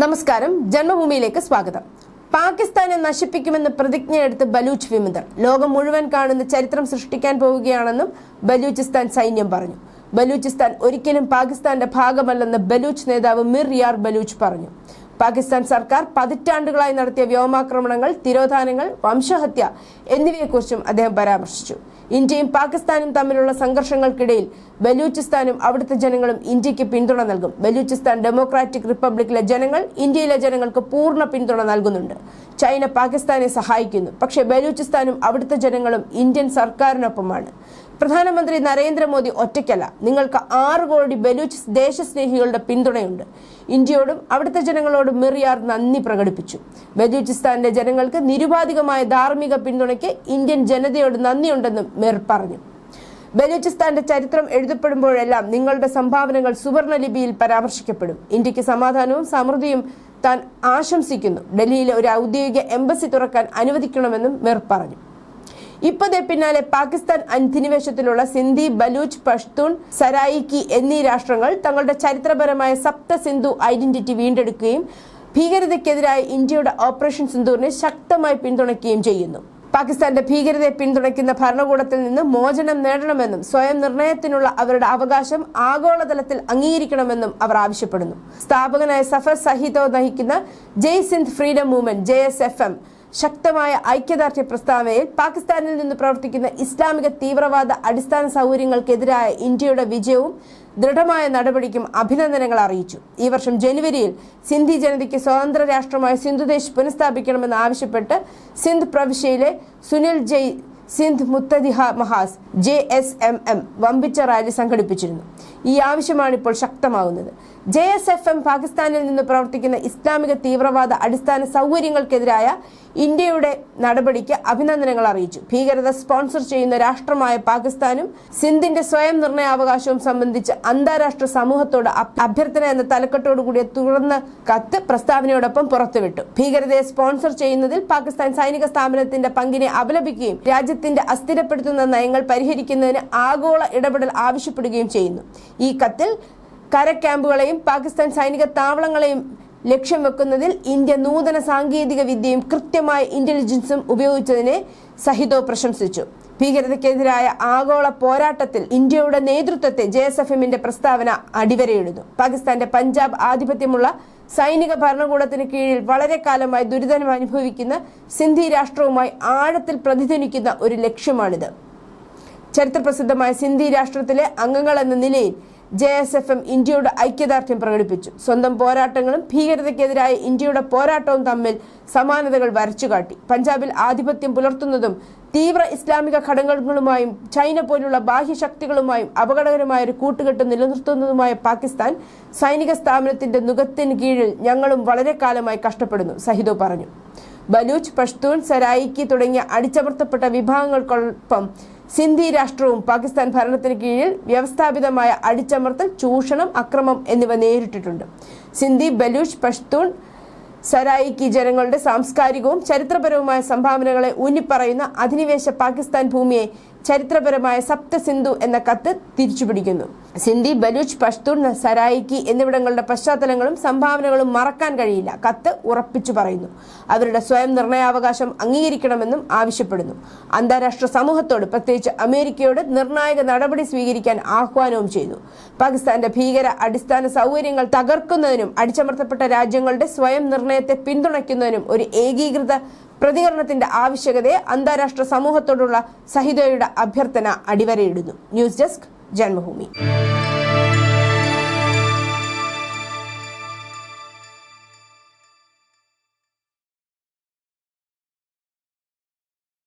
നമസ്കാരം. ജന്മഭൂമിയിലേക്ക് സ്വാഗതം. പാകിസ്ഥാനെ നശിപ്പിക്കുമെന്ന് പ്രതിജ്ഞയെടുത്ത് ബലൂച്ച് വിമതർ. ലോകം മുഴുവൻ കാണുന്ന ചരിത്രം സൃഷ്ടിക്കാൻ പോവുകയാണെന്നും ബലൂചിസ്ഥാൻ സൈന്യം പറഞ്ഞു. ബലൂചിസ്ഥാൻ ഒരിക്കലും പാകിസ്ഥാന്റെ ഭാഗമല്ലെന്ന് ബലൂച്ച് നേതാവ് മിർ യാർ ബലൂച്ച് പറഞ്ഞു. പാകിസ്ഥാൻ സർക്കാർ പതിറ്റാണ്ടുകളായി നടത്തിയ വ്യോമാക്രമണങ്ങൾ തിരോധാനങ്ങൾ വംശഹത്യ എന്നിവയെക്കുറിച്ചും അദ്ദേഹം പരാമർശിച്ചു. ഇന്ത്യയും പാകിസ്ഥാനും തമ്മിലുള്ള സംഘർഷങ്ങൾക്കിടയിൽ ബലൂചിസ്ഥാനും അവിടുത്തെ ജനങ്ങളും ഇന്ത്യയ്ക്ക് പിന്തുണ നൽകും. ബലൂചിസ്ഥാൻ ഡെമോക്രാറ്റിക് റിപ്പബ്ലിക്കിലെ ജനങ്ങൾ ഇന്ത്യയിലെ ജനങ്ങൾക്ക് പൂർണ പിന്തുണ നൽകുന്നുണ്ട്. ചൈന പാകിസ്ഥാനെ സഹായിക്കുന്നു. പക്ഷേ ബലൂചിസ്ഥാനും അവിടുത്തെ ജനങ്ങളും ഇന്ത്യൻ സർക്കാരിനൊപ്പമാണ്. പ്രധാനമന്ത്രി നരേന്ദ്രമോദി ഒറ്റയ്ക്കല്ല. നിങ്ങൾക്ക് ആറ് കോടി ബലൂച്ച് ദേശസ്നേഹികളുടെ പിന്തുണയുണ്ട്. ഇന്ത്യയോടും അവിടുത്തെ ജനങ്ങളോടും മിറിയാർ നന്ദി പ്രകടിപ്പിച്ചു. ബലൂചിസ്ഥാനിലെ ജനങ്ങൾക്ക് നിരുപാധികമായ ധാർമ്മിക പിന്തുണയ്ക്ക് ഇന്ത്യൻ ജനതയോട് നന്ദിയുണ്ടെന്നും മിർ പറഞ്ഞു. ബലൂചിസ്ഥാന്റെ ചരിത്രം എഴുതപ്പെടുമ്പോഴെല്ലാം നിങ്ങളുടെ സംഭാവനകൾ സുവർണലിപിയിൽ പരാമർശിക്കപ്പെടും. ഇന്ത്യയ്ക്ക് സമാധാനവും സമൃദ്ധിയും താൻ ആശംസിക്കുന്നു. ഡൽഹിയിലെ ഒരു ഔദ്യോഗിക എംബസി തുറക്കാൻ അനുവദിക്കണമെന്നും മിർ പറഞ്ഞു. ഇപ്പതേ പിന്നാലെ പാകിസ്ഥാൻ അധിനിവേശത്തിലുള്ള സിന്ധി ബലൂച്ച് പഷ്തൂൺ സരായിക്കി എന്നീ രാഷ്ട്രങ്ങൾ തങ്ങളുടെ ചരിത്രപരമായ സപ്ത സിന്ധു ഐഡന്റിറ്റി വീണ്ടെടുക്കുകയും ഭീകരതയ്ക്കെതിരായ ഇന്ത്യയുടെ ഓപ്പറേഷൻ സിന്ധൂറിനെ ശക്തമായി പിന്തുണയ്ക്കുകയും ചെയ്യുന്നു. പാകിസ്ഥാന്റെ ഭീകരതയെ പിന്തുണയ്ക്കുന്ന ഭരണകൂടത്തിൽ നിന്ന് മോചനം നേടണമെന്നും സ്വയം നിർണയത്തിനുള്ള അവരുടെ അവകാശം ആഗോളതലത്തിൽ അംഗീകരിക്കണമെന്നും അവർ ആവശ്യപ്പെടുന്നു. സ്ഥാപകനായ സഫർ സഹിതോ നയിക്കുന്ന Jai Sindh freedom movement J S F M ശക്തമായ ഐക്യദാർഢ്യ പ്രസ്താവനയിൽ പാകിസ്ഥാനിൽ നിന്ന് പ്രവർത്തിക്കുന്ന ഇസ്ലാമിക തീവ്രവാദ അടിസ്ഥാന സൗകര്യങ്ങൾക്കെതിരായ ഇന്ത്യയുടെ വിജയവും ദൃഢമായ നടപടിക്കും അഭിനന്ദനങ്ങൾ അറിയിച്ചു. ഈ വർഷം ജനുവരിയിൽ സിന്ധി ജനതയ്ക്ക് സ്വതന്ത്ര രാഷ്ട്രമായ സിന്ധുദേശ് പുനഃസ്ഥാപിക്കണമെന്ന് ആവശ്യപ്പെട്ട് സിന്ധ് പ്രവിശ്യയിലെ Sunil Jai Sindh Muttahida Mahaz J S M M വമ്പിച്ച റാലി സംഘടിപ്പിച്ചിരുന്നു. ഈ ആവശ്യമാണ് ഇപ്പോൾ ശക്തമാകുന്നത്. ജെ എസ് എഫ് എം പാകിസ്ഥാനിൽ നിന്ന് പ്രവർത്തിക്കുന്ന ഇസ്ലാമിക തീവ്രവാദ അടിസ്ഥാന സൗകര്യങ്ങൾക്കെതിരായ ഇന്ത്യയുടെ നടപടിക്ക് അഭിനന്ദനങ്ങൾ അറിയിച്ചു. ഭീകരത സ്പോൺസർ ചെയ്യുന്ന രാഷ്ട്രമായ പാകിസ്ഥാനും സിന്ധിന്റെ സ്വയം നിർണയാവകാശവും സംബന്ധിച്ച് അന്താരാഷ്ട്ര സമൂഹത്തോട് അഭ്യർത്ഥന എന്ന തലക്കെട്ടോടുകൂടിയ തുറന്ന കത്ത് പ്രസ്താവനയോടൊപ്പം പുറത്തുവിട്ടു. ഭീകരതയെ സ്പോൺസർ ചെയ്യുന്നതിൽ പാകിസ്ഥാൻ സൈനിക സ്ഥാപനത്തിന്റെ പങ്കിനെ അപലപിക്കുകയും രാജ്യത്തിന്റെ അസ്ഥിരപ്പെടുത്തുന്ന നയങ്ങൾ പരിഹരിക്കുന്നതിന് ആഗോള ഇടപെടൽ ആവശ്യപ്പെടുകയും ചെയ്യുന്നു. ഈ കത്തിൽ കര ക്യാമ്പുകളെയും പാകിസ്ഥാൻ സൈനിക താവളങ്ങളെയും ലക്ഷ്യം വെക്കുന്നതിൽ ഇന്ത്യ നൂതന സാങ്കേതിക വിദ്യയും കൃത്യമായ ഇന്റലിജൻസും ഉപയോഗിച്ചതിനെ സഹിതോ പ്രശംസിച്ചു. ഭീകരതയ്ക്കെതിരായ ആഗോള പോരാട്ടത്തിൽ ഇന്ത്യയുടെ നേതൃത്വത്തെ ജെ എസ് എഫ് എമ്മിന്റെ പ്രസ്താവന അടിവരയിടുന്നു. പാകിസ്ഥാന്റെ പഞ്ചാബ് ആധിപത്യമുള്ള സൈനിക ഭരണകൂടത്തിന് കീഴിൽ വളരെ കാലമായി ദുരിതം അനുഭവിക്കുന്ന സിന്ധി രാഷ്ട്രവുമായി ആഴത്തിൽ പ്രതിധ്വനിക്കുന്ന ഒരു ലക്ഷ്യമാണിത്. ചരിത്രപ്രസിദ്ധമായ സിന്ധി രാഷ്ട്രത്തിലെ അംഗങ്ങൾ എന്ന നിലയിൽ ജെ എസ് എഫ് എം ഇന്ത്യയുടെ ഐക്യദാർഢ്യം പ്രകടിപ്പിച്ചു. സ്വന്തം പോരാട്ടങ്ങളും ഭീകരതയ്ക്കെതിരായ ഇന്ത്യയുടെ പോരാട്ടവും തമ്മിൽ സമാനതകൾ വരച്ചുകാട്ടി. പഞ്ചാബിൽ ആധിപത്യം പുലർത്തുന്നതും തീവ്ര ഇസ്ലാമിക ഘടകങ്ങളുമായും ചൈന പോലുള്ള ബാഹ്യശക്തികളുമായും അപകടകരമായ ഒരു കൂട്ടുകെട്ട് നിലനിർത്തുന്നതുമായ പാകിസ്ഥാൻ സൈനിക സ്ഥാപനത്തിന്റെ നുഖത്തിന് കീഴിൽ ഞങ്ങളും വളരെ കാലമായി കഷ്ടപ്പെടുന്നു സഹിദോ പറഞ്ഞു. ബലൂച്ച് പഷ്തൂൺ സരായിക്കി തുടങ്ങിയ അടിച്ചമർത്തപ്പെട്ട വിഭാഗങ്ങൾക്കൊപ്പം സിന്ധി രാഷ്ട്രവും പാകിസ്ഥാൻ ഭരണത്തിന് കീഴിൽ വ്യവസ്ഥാപിതമായ അടിച്ചമർത്തൽ ചൂഷണം അക്രമം എന്നിവ നേരിട്ടിട്ടുണ്ട്. സിന്ധി ബലൂച്ച് പഷ്തൂൺ സരായിക്കി ജനങ്ങളുടെ സാംസ്കാരികവും ചരിത്രപരവുമായ സംഭാവനകളെ ഊന്നിപ്പറയുന്ന അധിനിവേശ പാകിസ്ഥാൻ ഭൂമിയെ ചരിത്രപരമായ സപ്ത സിന്ധു എന്ന കത്ത് തിരിച്ചുപിടിക്കുന്നു. സിന്ധി ബലൂച്ച് പഷ്തൂൺ സരായിക്കി എന്നിവിടങ്ങളുടെ പശ്ചാത്തലങ്ങളും സംഭാവനകളും മറക്കാൻ കഴിയില്ല കത്ത് ഉറപ്പിച്ചു പറയുന്നു. അവരുടെ സ്വയം നിർണയാവകാശം അംഗീകരിക്കണമെന്നും ആവശ്യപ്പെടുന്നു. അന്താരാഷ്ട്ര സമൂഹത്തോട് പ്രത്യേകിച്ച് അമേരിക്കയോട് നിർണായക നടപടി സ്വീകരിക്കാൻ ആഹ്വാനവും ചെയ്തു പാകിസ്ഥാന്റെ ഭീകര അടിസ്ഥാന സൗകര്യങ്ങൾ തകർക്കുന്നതിനും അടിച്ചമർത്തപ്പെട്ട രാജ്യങ്ങളുടെ സ്വയം നിർണയത്തെ പിന്തുണയ്ക്കുന്നതിനും ഒരു ഏകീകൃത പ്രതികരണത്തിന്റെ ആവശ്യകതയെ അന്താരാഷ്ട്ര സമൂഹത്തോടുള്ള സഹിതയുടെ അഭ്യർത്ഥന അടിവരയിടുന്നു. News desk Janmabhumi.